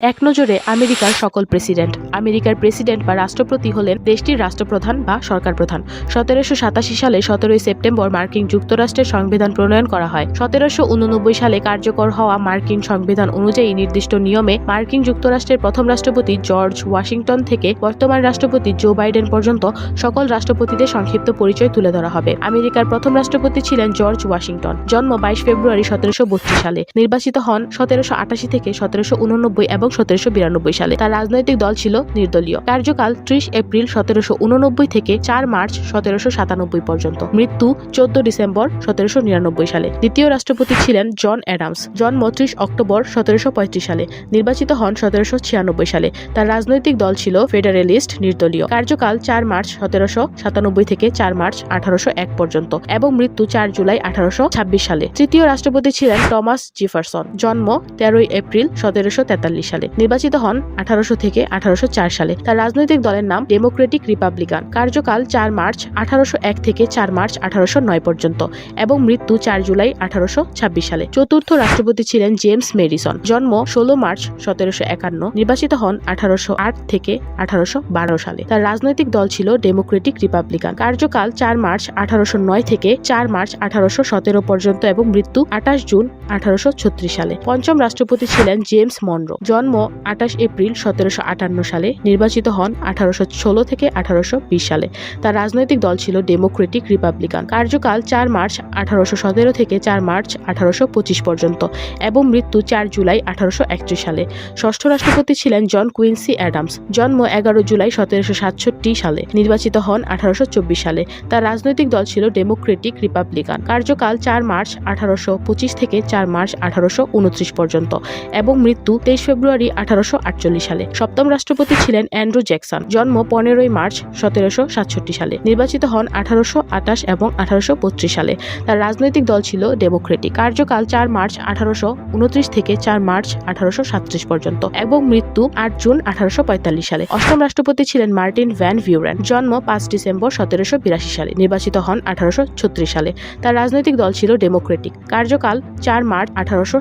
এক নজরে আমেরিকার সকল প্রেসিডেন্ট। আমেরিকার প্রেসিডেন্ট বা রাষ্ট্রপতি হলেন দেশটির রাষ্ট্রপ্রধান বা সরকার প্রধান সতেরোশো সাতাশি সালে সতেরোই সেপ্টেম্বর মার্কিন যুক্তরাষ্ট্রের সংবিধান প্রণয়ন করা হয়। সতেরোশো উননব্বই সালে কার্যকর হওয়া মার্কিন সংবিধান অনুযায়ী নির্দিষ্ট নিয়মে মার্কিন যুক্তরাষ্ট্রের প্রথম রাষ্ট্রপতি জর্জ ওয়াশিংটন থেকে বর্তমান রাষ্ট্রপতি জো বাইডেন পর্যন্ত সকল রাষ্ট্রপতিদের সংক্ষিপ্ত পরিচয় তুলে ধরা হবে। আমেরিকার প্রথম রাষ্ট্রপতি ছিলেন জর্জ ওয়াশিংটন। জন্ম বাইশ ফেব্রুয়ারি সতেরোশো বত্রিশ সালে। নির্বাচিত হন সতেরোশো আটাশি থেকে সতেরোশো উননব্বই এবং সতেরোশো বিরানব্বই সালে। তার রাজনৈতিক দল ছিল নির্দলীয়। কার্যকাল ত্রিশ এপ্রিল সতেরোশো উননব্বই থেকে চার মার্চ সতেরোশো সাতানব্বই পর্যন্ত। মৃত্যু চোদ্দ ডিসেম্বর সতেরোশো নিরানব্বই সালে। দ্বিতীয় রাষ্ট্রপতি ছিলেন জন অ্যাডামস। জন্ম ত্রিশ অক্টোবর সতেরোশো পঁয়ত্রিশ সালে। নির্বাচিত হন সতেরোশো ছিয়ানব্বই সালে। তার রাজনৈতিক দল ছিল ফেডারেলিস্ট নির্দলীয়। কার্যকাল চার মার্চ সতেরোশো সাতানব্বই থেকে চার মার্চ আঠারোশো এক পর্যন্ত এবং মৃত্যু চার জুলাই আঠারোশো ছাব্বিশ সালে। তৃতীয় রাষ্ট্রপতি ছিলেন টমাস জিফারসন। জন্ম তেরোই এপ্রিল সতেরোশো তেতাল্লিশ সালে। নির্বাচিত হন আঠারোশো থেকে আঠারোশো চার সালে। তার রাজনৈতিক দলের নাম ডেমোক্রেটিক রিপাবলিকান কার্যকাল চার মার্চ আঠারোশো এক থেকে চার মার্চ আঠারোশো নয় পর্যন্ত এবং মৃত্যু চার জুলাই আঠারোশো ছাব্বিশ সালে। চতুর্থ রাষ্ট্রপতি ছিলেন জেমস মেডিসন জন্ম ষোলো মার্চ সতেরোশো একান্ন। নির্বাচিত হন আঠারোশো আট থেকে আঠারোশো বারো সালে। তার রাজনৈতিক দল ছিল ডেমোক্রেটিক রিপাবলিকান কার্যকাল চার মার্চ আঠারোশো নয় থেকে চার মার্চ আঠারোশো সতেরো পর্যন্ত এবং মৃত্যু আঠাশ জুন আঠারোশো ছত্রিশ সালে। পঞ্চম রাষ্ট্রপতি ছিলেন জেমস মনরো জন্ম আঠাশ এপ্রিল সতেরোশো আটান্ন সালে, নির্বাচিত হন আঠারোশো ষোলো থেকে আঠারোশো বিশ সালে। তার রাজনৈতিক দল ছিল ডেমোক্রেটিক রিপাবলিকান কার্যকাল চার মার্চ আঠারোশো সতেরো থেকে চার মার্চ আঠারোশো পঁচিশ পর্যন্ত এবং মৃত্যু চার জুলাই আঠারোশো একত্রিশ সালে। ষষ্ঠ রাষ্ট্রপতি ছিলেন জন কুইন্সি অ্যাডামস। জন্ম এগারো জুলাই সতেরোশো সাতষট্টি সালে, নির্বাচিত হন আঠারোশো চব্বিশ সালে। তার রাজনৈতিক দল ছিল ডেমোক্রেটিক রিপাবলিকান কার্যকাল চার মার্চ আঠারোশো পঁচিশ থেকে চার মার্চ আঠারোশো উনত্রিশ পর্যন্ত এবং মৃত্যু তেইশ ফেব্রুয়ারি আঠারোশো আটচল্লিশ সালে। সপ্তম রাষ্ট্রপতি ছিলেন অ্যান্ড্রু জ্যাকসন। জন্ম পনেরোই মার্চ সতেরোশো সাতষট্টি সালে। নির্বাচিত হন আঠারোশো আটাশ এবং আঠারোশো বত্রিশ সালে। তার রাজনৈতিক দল ছিল ডেমোক্রেটিক। কার্যকাল চার মার্চ আঠারোশো উনত্রিশ থেকে চার মার্চ আঠারোশো পর্যন্ত এবং মৃত্যু আট জুন আঠারোশো পঁয়তাল্লিশ সালে। অষ্টম রাষ্ট্রপতি ছিলেন মার্টিন ভ্যান ভিউরেন। জন্ম পাঁচ ডিসেম্বর সতেরোশো বিরাশি সালে। নির্বাচিত হন আঠারোশো ছত্রিশ সালে। তার রাজনৈতিক দল ছিল ডেমোক্রেটিক। কার্যকাল চার মার্চ আঠারোশো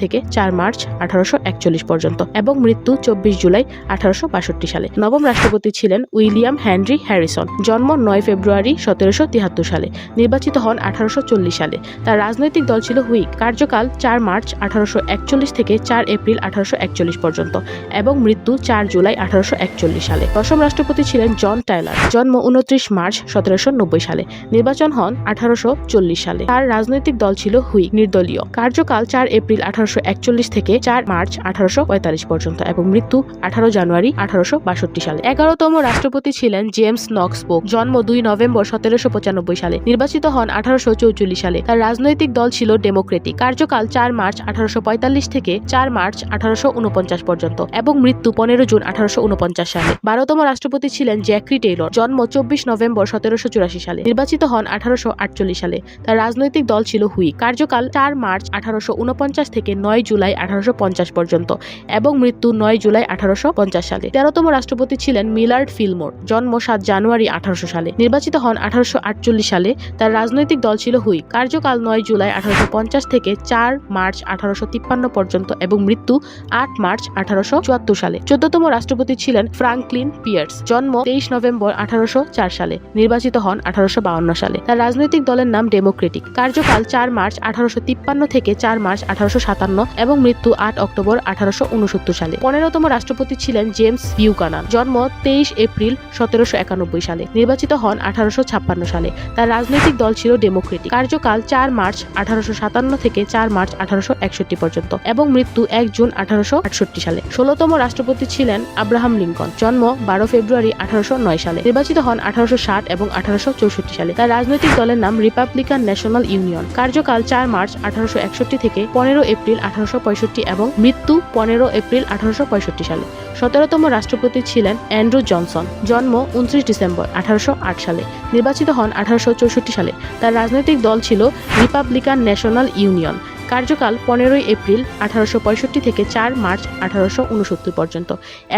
থেকে চার মার্চ আঠারোশো একচল্লিশ পর্যন্ত এবং মৃত্যু চব্বিশ জুলাই আঠারোশো বাষট্টি সালে। নবম রাষ্ট্রপতি ছিলেন উইলিয়াম হেনরি হ্যারিসন। জন্ম নয় ফেব্রুয়ারি সতেরোশো তিয়াত্তর সালে। নির্বাচিত হন আঠারোশো চল্লিশ সালে। তার রাজনৈতিক দল ছিল হুইক। কার্যকাল চার মার্চ আঠারোশো একচল্লিশ থেকে চার এপ্রিল আঠারোশো একচল্লিশ পর্যন্ত এবং মৃত্যু চার জুলাই আঠারোশো একচল্লিশ সালে। দশম রাষ্ট্রপতি ছিলেন জন টাইলার। জন্ম উনত্রিশ মার্চ সতেরোশো নব্বই সালে। নির্বাচন হন আঠারোশো চল্লিশ সালে। তার রাজনৈতিক দল ছিল হুইগ নির্দলীয়। কার্যকাল চার এপ্রিল আঠারোশো একচল্লিশ থেকে চার মার্চ আঠারোশো পঁয়তাল্লিশ পর্যন্ত এবং মৃত্যু আঠারো জানুয়ারি আঠারোশো বাষট্টি সালে। এগারোতম রাষ্ট্রপতি ছিলেন জেমস নক্সবোক জন্ম দুই নভেম্বর সতেরোশো পঁচানব্বই সালে। নির্বাচিত হন আঠারোশো চৌচল্লিশ সালে। তার রাজনৈতিক দল ছিল ডেমোক্রেটিক। কার্যকাল চার মার্চ আঠারোশো পঁয়তাল্লিশ থেকে চার মার্চ আঠারোশো উনপঞ্চাশ পর্যন্ত এবং মৃত্যু পনেরো জুন আঠারোশো উনপঞ্চাশ সালে। বারোতম রাষ্ট্রপতি ছিলেন জ্যাক্রি টেইলর। জন্ম চব্বিশ নভেম্বর সতেরোশো চুরাশি সালে। নির্বাচিত হন আঠারোশো আটচল্লিশ সালে। তার রাজনৈতিক দল ছিল হুই। কার্যকাল চার মার্চ আঠারোশো উনপঞ্চাশ থেকে নয় জুলাই আঠারোশো পঞ্চাশ পর্যন্ত এবং মৃত্যু নয় জুলাই আঠারোশো পঞ্চাশ সালে। তেরোতম রাষ্ট্রপতি ছিলেন মিলার্ড ফিলমোর, জন্ম সাত জানুয়ারি আঠারোশো সালে। নির্বাচিত হন আঠারোশো আটচল্লিশ সালে। তার রাজনৈতিক দল ছিল হুই। কার্যকাল নয় জুলাই আঠারোশো পঞ্চাশ থেকে চার মার্চ আঠারোশো তিপ্পান্ন পর্যন্ত এবং মৃত্যু আট মার্চ আঠারোশো চুয়াত্তর সালে। চোদ্দতম রাষ্ট্রপতি ছিলেন ফ্রাঙ্কলিন পিয়ার্স, জন্ম তেইশ নভেম্বর আঠারোশো চার সালে। নির্বাচিত হন আঠারোশো সালে। তার রাজনৈতিক দলের নাম ডেমোক্রেটিক। কার্যকাল চার মার্চ আঠারোশো তিপ্পান্ন থেকে চার মার্চ আঠারোশো সাতান্ন এবং মৃত্যু আট অক্টোবর আঠারোশো উনসত্তর সালে। পনেরোতম রাষ্ট্রপতি ছিলেন জেমস বিউকানান জন্ম তেইশ এপ্রিল সতেরোশো একানব্বই সালে। নির্বাচিত হন আঠারোশো ছাপ্পান্ন সালে। তার রাজনৈতিক দল ছিল ডেমোক্রেটিক। কার্যকাল চার মার্চ আঠারোশো সাতান্ন থেকে চার মার্চ আঠারোশো একষট্টি পর্যন্ত এবং মৃত্যু এক জুন আঠারোশো আটষট্টি সালে। ষোলোতম রাষ্ট্রপতি ছিলেন আব্রাহাম লিঙ্কন। জন্ম বারো ফেব্রুয়ারি আঠারোশো নয় সালে। নির্বাচিত হন আঠারোশো ষাট এবং আঠারোশো চৌষট্টি সালে। তার রাজনৈতিক দলের নাম রিপাবলিকান ন্যাশনাল ইউনিয়ন। কার্যকাল চার মার্চ আঠারোশো একষট্টি থেকে পনেরো এপ্রিল আঠারোশো পঁয়ষট্টি এবং মৃত্যু পনেরো এপ্রিল আঠারোশো পঁয়ষট্টি সালে। সতেরোতম রাষ্ট্রপতি ছিলেন অ্যান্ড্রু জনসন। জন্ম উনত্রিশ ডিসেম্বর আঠারোশো আট সালে। নির্বাচিত হন আঠারোশো চৌষট্টি সালে। তার রাজনৈতিক দল ছিল রিপাবলিকান ন্যাশনাল ইউনিয়ন। কার্যকাল পনেরোই এপ্রিল আঠারোশো পঁয়ষট্টি থেকে চার মার্চ আঠারোশো উনসত্তর পর্যন্ত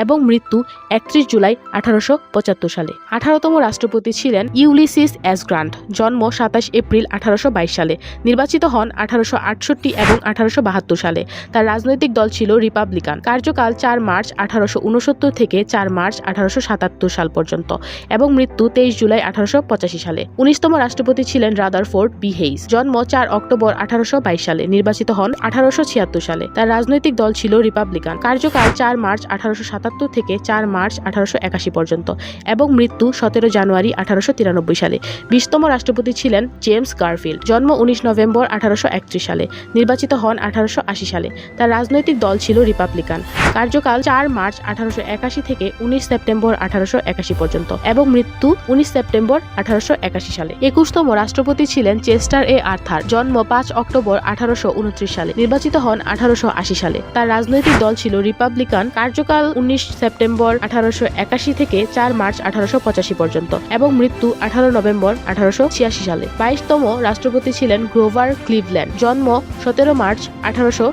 এবং মৃত্যু একত্রিশ জুলাই আঠারোশো পঁচাত্তর সালে। আঠারোতম রাষ্ট্রপতি ছিলেন ইউলিসিস এস গ্রান্ট, জন্ম সাতাশ এপ্রিল আঠারোশো বাইশ সালে। নির্বাচিত হন আঠারোশো আটষট্টি এবং আঠারোশো বাহাত্তর সালে। তার রাজনৈতিক দল ছিল রিপাবলিকান। কার্যকাল চার মার্চ আঠারোশো উনসত্তর থেকে চার মার্চ আঠারোশো সাতাত্তর সাল পর্যন্ত এবং মৃত্যু তেইশ জুলাই আঠারোশো পঁচাশি সালে। উনিশতম রাষ্ট্রপতি ছিলেন রাদারফোর্ড বি হেইস জন্ম চার অক্টোবর আঠারোশো বাইশ সালে। নির্বাচিত হন আঠারোশো ছিয়াত্তর সালে। তার রাজনৈতিক দল ছিল রিপাবলিকান। কার্যকাল চার মার্চ আঠারোশো সাতাত্তর থেকে চার মার্চ আঠারোশো একাশি পর্যন্ত এবং মৃত্যু সতেরো জানুয়ারি আঠারোশো তিরানব্বই সালে। বিশতম রাষ্ট্রপতি ছিলেন জেমস গারফিল্ড। জন্ম উনিশ নভেম্বর আঠারোশো একত্রিশ সালে। নির্বাচিত হন আঠারোশো আশি সালে। তার রাজনৈতিক দল ছিল রিপাবলিকান। কার্যকাল চার মার্চ আঠারোশো একাশি থেকে উনিশ সেপ্টেম্বর আঠারোশো একাশি পর্যন্ত এবং মৃত্যু উনিশ সেপ্টেম্বর আঠারোশো একাশি সালে। একুশতম রাষ্ট্রপতি ছিলেন চেস্টার এ আর্থার। জন্ম পাঁচ অক্টোবর আঠারোশো উনত্রিশ সালে। নির্বাচিত হন আঠারোশো আশি সালে। তার রাজনৈতিক দল ছিল রিপাবলিকান। কার্যকাল উনিশ সেপ্টেম্বর আঠারোশো একাশি থেকে চার মার্চ আঠারোশো পঁচাশি পর্যন্ত এবং মৃত্যু আঠারো নভেম্বর আঠারোশো ছিয়াশি সালে। বাইশতম রাষ্ট্রপতি ছিলেন গ্রোভার ক্লিভল্যান্ড। জন্ম সতেরো মার্চ আঠারোশো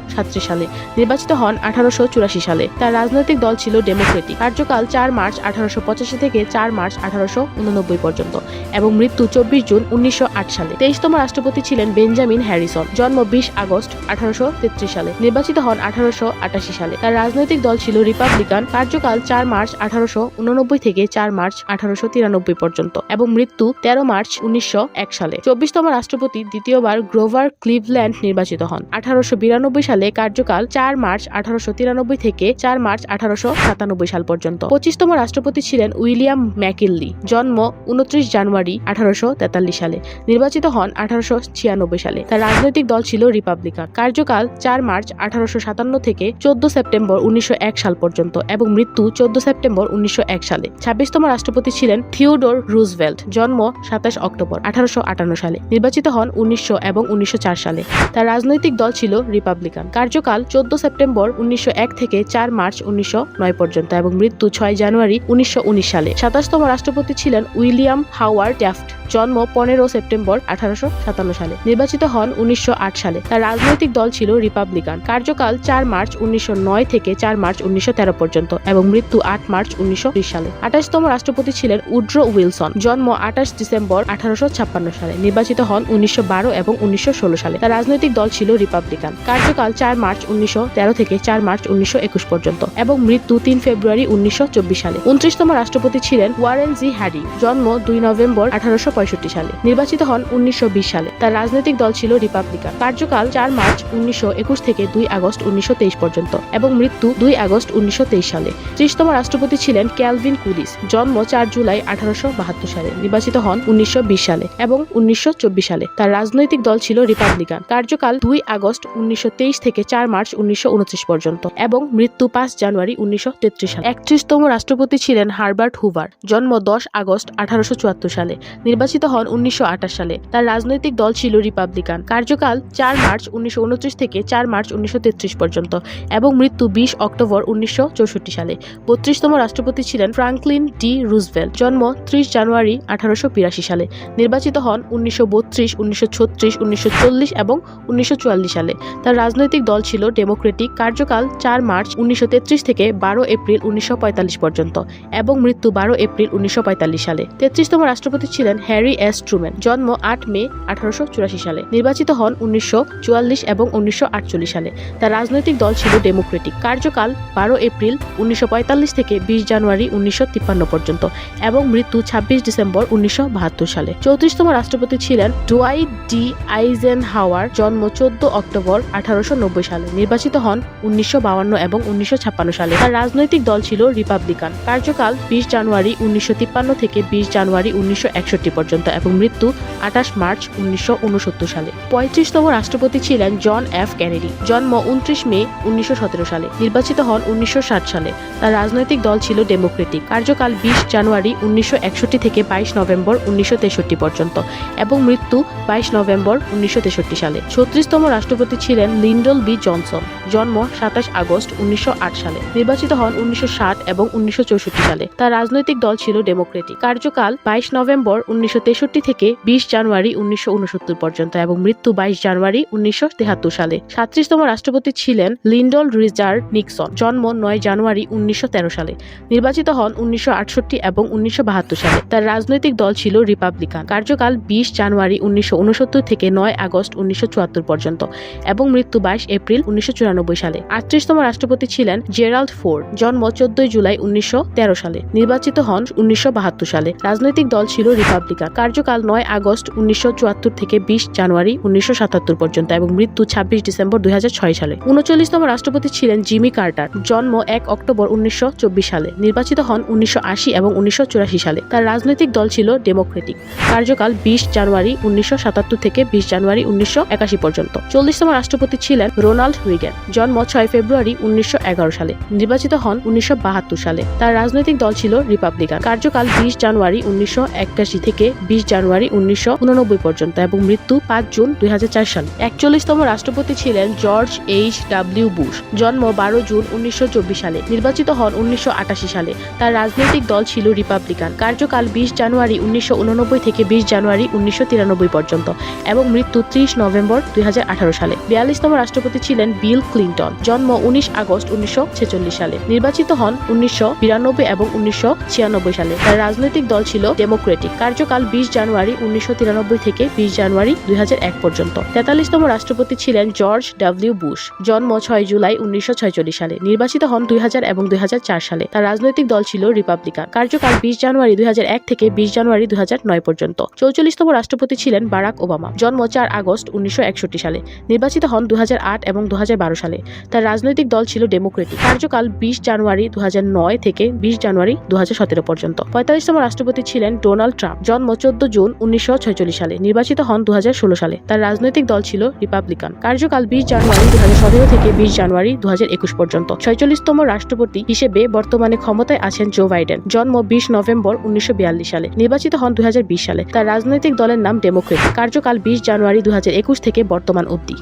সালে। নির্বাচিত হন আঠারোশো চুরাশি সালে। তার রাজনৈতিক দল ছিল ডেমোক্রেটিক। কার্যকাল চার মার্চ আঠারোশো পঁচাশি থেকে চার মার্চ আঠারোশো উননব্বই পর্যন্ত এবং মৃত্যু চব্বিশ জুন উনিশশো আট সালে। তেইশতম রাষ্ট্রপতি ছিলেন বেঞ্জামিন হ্যারিসন। জন্ম বিশ আগস্ট আঠারোশো তেত্রিশ সালে। নির্বাচিত হন আঠারোশো আটাশি সালে। তার রাজনৈতিক দল ছিল রিপাবলিকান। কার্যকাল চার মার্চ আঠারোশো উননব্বই থেকে চার মার্চ আঠারোশো তিরানব্বই পর্যন্ত এবং মৃত্যু তেরো মার্চ উনিশশো এক সালে। চব্বিশতম রাষ্ট্রপতি দ্বিতীয়বার গ্রোভার ক্লিভল্যান্ড নির্বাচিত হন। আঠারোশো বিরানব্বই সালে কার্যকাল চার মার্চ আঠারোশো তিরানব্বই থেকে চার মার্চ আঠারোশো সাতানব্বই সাল পর্যন্ত। পঁচিশতম রাষ্ট্রপতি ছিলেন উইলিয়াম ম্যাকিনলি। জন্ম উনত্রিশ জানুয়ারি আঠারোশো তেতাল্লিশ সালে। নির্বাচিত হন আঠারোশো ছিয়ানব্বই সালে। তার রাজনৈতিক দল ছিল রিপাবলিকান কার্যকাল চার মার্চ আঠারোশো সাতান্ন থেকে চোদ্দ সেপ্টেম্বর উনিশশো এক সাল পর্যন্ত এবং মৃত্যু চোদ্দ সেপ্টেম্বর উনিশশো এক সালে। ছাব্বিশতম রাষ্ট্রপতি ছিলেন থিওডোর রুজভেল্ট, জন্ম সাতাশ অক্টোবর আঠারোশো আটান্ন সালে। নির্বাচিত হন উনিশশো এবং উনিশশো চার সালে। তার রাজনৈতিক দল ছিল রিপাবলিকান। কার্যকাল চোদ্দ সেপ্টেম্বর উনিশশো এক থেকে চার মার্চ উনিশশো নয় পর্যন্ত এবং মৃত্যু ছয় জানুয়ারি উনিশশো উনিশ সালে। সাতাশতম রাষ্ট্রপতি ছিলেন উইলিয়াম হাওয়ার্ড ট্যাফট জন্ম পনেরো সেপ্টেম্বর আঠারোশো সাতান্ন সালে। নির্বাচিত হন উনিশশো আট সালে। তার রাজনৈতিক দল ছিল রিপাবলিকান। কার্যকাল চার মার্চ উনিশশো নয় থেকে চার মার্চ উনিশশো তেরো পর্যন্ত এবং মৃত্যু আট মার্চ উনিশশো বিশ সালে। আঠাশতম রাষ্ট্রপতি ছিলেন উড্রো উইলসন। জন্ম আঠাশ ডিসেম্বর আঠারোশো ছাপ্পান্ন সালে। নির্বাচিত হন উনিশশো বারো এবং উনিশশো ষোলো সালে। তার রাজনৈতিক দল ছিল রিপাবলিকান। কার্যকাল চার মার্চ উনিশশো তেরো থেকে চার মার্চ উনিশশো একুশ পর্যন্ত এবং মৃত্যু তিন ফেব্রুয়ারি উনিশশো চব্বিশ সালে। উনত্রিশতম রাষ্ট্রপতি ছিলেন ওয়ারেন জি হ্যারি। জন্ম দুই নভেম্বর আঠারোশো পঁয়ষট্টি সালে। নির্বাচিত হন উনিশশো বিশ সালে। তার রাজনৈতিক দল ছিল রিপাবলিকান। কার্যকাল চার মার্চ উনিশশো একুশ থেকে দুই আগস্ট উনিশশো তেইশ পর্যন্ত এবং মৃত্যু দুই আগস্ট উনিশশো তেইশ সালে। ত্রিশতম রাষ্ট্রপতি ছিলেন ক্যালভিন কুলিস। জন্ম চার জুলাই আঠারোশো বাহাত্তর সালে। নির্বাচিত হন উনিশশো বিশ সালে এবং উনিশশো চব্বিশ সালে। তার রাজনৈতিক দল ছিল রিপাবলিকান। কার্যকাল দুই আগস্ট উনিশশো তেইশ থেকে চার মার্চ উনিশশো উনত্রিশ পর্যন্ত এবং মৃত্যু পাঁচ জানুয়ারি উনিশশো তেত্রিশ সালে। একত্রিশতম রাষ্ট্রপতি ছিলেন হারবার্ট হুভার। জন্ম দশ আগস্ট আঠারোশো চুয়াত্তর সালে। নির্বাচিত হন উনিশশো আঠাশ সালে। তার রাজনৈতিক দল ছিল রিপাবলিকান। কার্যকাল চার মার্চ উনিশশো উনত্রিশ থেকে চার মার্চ উনিশশো তেত্রিশ পর্যন্ত এবং মৃত্যু বিশ অক্টোবর উনিশশো চৌষট্টি সালে। বত্রিশতম রাষ্ট্রপতি ছিলেন ফ্রাঙ্কলিন ডি রুজভেল জন্ম ত্রিশ জানুয়ারি আঠারোশো বিরাশি সালে। নির্বাচিত হন উনিশশো বত্রিশ, উনিশশো ছত্রিশ, উনিশশো এবং উনিশশো চুয়াল্লিশ সালে। তার রাজনৈতিক দল ছিল ডেমোক্রেটিক। কার্যকাল চার মার্চ উনিশশো তেত্রিশ থেকে বারো এপ্রিল উনিশশো পঁয়তাল্লিশ পর্যন্ত এবং মৃত্যু বারো এপ্রিল উনিশশো পঁয়তাল্লিশ সালে। তেত্রিশতম রাষ্ট্রপতি ছিলেন হ্যারি এস ট্রুম্যান, জন্ম আট মে আঠারোশো চুরাশি সালে। নির্বাচিত হন উনিশশো চুয়াল্লিশ এবং উনিশশো আটচল্লিশ সালে। তার রাজনৈতিক দল ছিল ডেমোক্রেটিক। কার্যকাল বারো এপ্রিল উনিশশো পঁয়তাল্লিশ থেকে বিশ জানুয়ারি উনিশশো তিপ্পান্ন পর্যন্ত এবং মৃত্যু ছাব্বিশ ডিসেম্বর উনিশশো বাহাত্তর সালে। চৌত্রিশতম রাষ্ট্রপতি ছিলেন ডোয়াইট ডি আইজেন হাওয়ার জন্ম চোদ্দ অক্টোবর আঠারোশো নব্বই সালে। নির্বাচিত হন উনিশশো এবং উনিশশো ছাপ্পান্ন সালে। তার রাজনৈতিক দল ছিল রিপাবলিকান। কার্যকাল বিশ জানুয়ারি উনিশশো তিপ্পান্ন থেকে বিশ জানুয়ারি উনিশশো একষট্টি পর্যন্ত এবং মৃত্যু আঠাশ মার্চ উনিশশো উনসত্তর সালে। পঁয়ত্রিশতম রাষ্ট্রপতি ছিলেন জন এফ ক্যানেডি জন্ম উনত্রিশ মে উনিশশো সতেরো সালে, নির্বাচিত হন উনিশশো ষাট সালে। তার রাজনৈতিক দল ছিল ডেমোক্রেটিক। কার্যকাল বিশ জানুয়ারি উনিশশো একষট্টি থেকে বাইশ নভেম্বর উনিশশো তেষট্টি পর্যন্ত এবং মৃত্যু বাইশ নভেম্বর উনিশশো তেষট্টি সালে। ছত্রিশতম রাষ্ট্রপতি ছিলেন লিন্ডল বি জনসন। জন্ম সাতাশ আগস্ট উনিশশো আট সালে। নির্বাচিত হন উনিশশো ষাট এবং উনিশশো চৌষট্টি সালে। তার রাজনৈতিক দল ছিল ডেমোক্রেটিক। কার্যকাল বাইশ নভেম্বর উনিশশো তেষট্টি থেকে বিশ জানুয়ারি উনিশশো উনসত্তর পর্যন্ত এবং মৃত্যু বাইশ জানুয়ারি উনিশশো সালে। সাত্রিশতম রাষ্ট্রপতি ছিলেন লিন্ডল রিজার্ড নিক্সন। জন্ম নয় জানুয়ারি উনিশশো তেরো সালে। নির্বাচিত হন উনিশশো আটষট্টি এবং উনিশশো বাহাত্তর সালে। তার রাজনৈতিক দল ছিল রিপাবলিকান। কার্যকাল বিশ জানুয়ারি উনিশশো উনসত্তর থেকে নয় আগস্ট উনিশশো চুয়াত্তর পর্যন্ত এবং মৃত্যু বাইশ এপ্রিল উনিশশো সালে। আটত্রিশতম রাষ্ট্রপতি ছিলেন জেরাল্ড ফোর্ড, জন্ম চোদ্দই জুলাই উনিশশো তেরো সালে। নির্বাচিত হন উনিশশো বাহাত্তর সালে। রাজনৈতিক দল ছিল রিপাবলিকান। কার্যকাল নয় আগস্ট উনিশশো চুয়াত্তর থেকে বিশ জানুয়ারি উনিশশো সাতাত্তর পর্যন্ত এবং মৃত্যু ছাব্বিশ ডিসেম্বর দুই হাজার ছয় সালে। উনচল্লিশতম রাষ্ট্রপতি ছিলেন জিমি কার্টার, জন্ম এক অক্টোবর উনিশশো চব্বিশ সালে। নির্বাচিত হন উনিশশো আশি এবং উনিশশো চুরাশি সালে। তার রাজনৈতিক দল ছিল ডেমোক্রেটিক। কার্যকাল বিশ জানুয়ারি উনিশশো সাতাত্তর থেকে বিশ জানুয়ারি উনিশশো একাশি পর্যন্ত। চল্লিশতম রাষ্ট্রপতি ছিলেন রোনাল্ড রিগেন জন্ম ছয় ফেব্রুয়ারি উনিশশো এগারো সালে। নির্বাচিত হন উনিশশো বাহাত্তর সালে। তার রাজনৈতিক দল ছিল রিপাবলিকান। কার্যকাল বিশ জানুয়ারি উনিশশো একাশি থেকে বিশ জানুয়ারি উনিশশো পর্যন্ত এবং মৃত্যু পাঁচ জুন দুই সালে। একচল্লিশতম রাষ্ট্রপতি ছিলেন জর্জ এইচ ডাব্লিউ বুশ। জন্ম বারো জুন উনিশশো চব্বিশ সালে। নির্বাচিত হন উনিশশো আটাশি সালে। তার রাজনৈতিক দল ছিল রিপাবলিকান। কার্যকাল বিশ জানুয়ারি উনিশশো থেকে বিশ জানুয়ারি উনিশশো তিরানব্বই পর্যন্ত এবং মৃত্যু ত্রিশ নভেম্বর দুই হাজার আঠারো সালে। বিয়াল্লিশতম রাষ্ট্রপতি ছিলেন বিল ক্লিন্টন, জন্ম উনিশ আগস্ট উনিশশো ছেচল্লিশ সালে। নির্বাচিত হন উনিশশো বিরানব্বই এবং উনিশশো ছিয়ানব্বই সালে। তার রাজনৈতিক দল ছিল ডেমোক্রেটিক। কার্যকাল বিশ জানুয়ারি উনিশশো তিরানব্বই থেকে বিশ জানুয়ারি দুই হাজার এক পর্যন্ত। তেতাল্লিশতম রাষ্ট্রপতি ছিলেন জর্জ ডাব্লিউ বুশ, জন্ম ছয় জুলাই উনিশশো সালে। নির্বাচিত হন দুই হাজার এবং দুই হাজার চার সালে। তার রাজনৈতিক দল ছিল রিপাবলিকান। কার্যকাল বিশ জানুয়ারি দুই হাজার এক থেকে বিশ জানুয়ারি দুই হাজার নয় পর্যন্ত। চৌচল্লিশতম রাষ্ট্রপতি ছিলেন বারাক ওবামা, জন্ম চার আগস্ট উনিশশো একষট্টি সালে। নির্বাচিত হন দুই হাজার আট এবং দু বারো সালে। তার রাজনৈতিক দল ছিল ডেমোক্রেটিক। কার্যকাল বিশ জানুয়ারি দুহাজার নয় থেকে বিশ জানুয়ারি দুহাজার সতেরো পর্যন্ত। পঁয়তাল্লিশতম রাষ্ট্রপতি ছিলেন ডোনাল্ড ট্রাম্প। জন্ম চোদ্দ জুন উনিশশো সালে। নির্বাচিত হন দুহাজার ষোলো সালে। তার রাজনৈতিক দল ছিল রিপাবলিকান। কার্যকাল বিশ জানুয়ারি দুহাজার সতেরো থেকে বিশ জানুয়ারি দুহাজার একুশ পর্যন্ত। ছয়চল্লিশতম রাষ্ট্রপতি হিসেবে বর্তমানে ক্ষমতায় আছেন জো বাইডেন। জন্ম বিশ নভেম্বর উনিশশো বিয়াল্লিশ সালে। নির্বাচিত হন দু হাজার বিশ সালে। তার রাজনৈতিক দলের নাম ডেমোক্রেট কার্যকাল বিশ জানুয়ারি দু হাজার একুশ থেকে বর্তমান অবধি।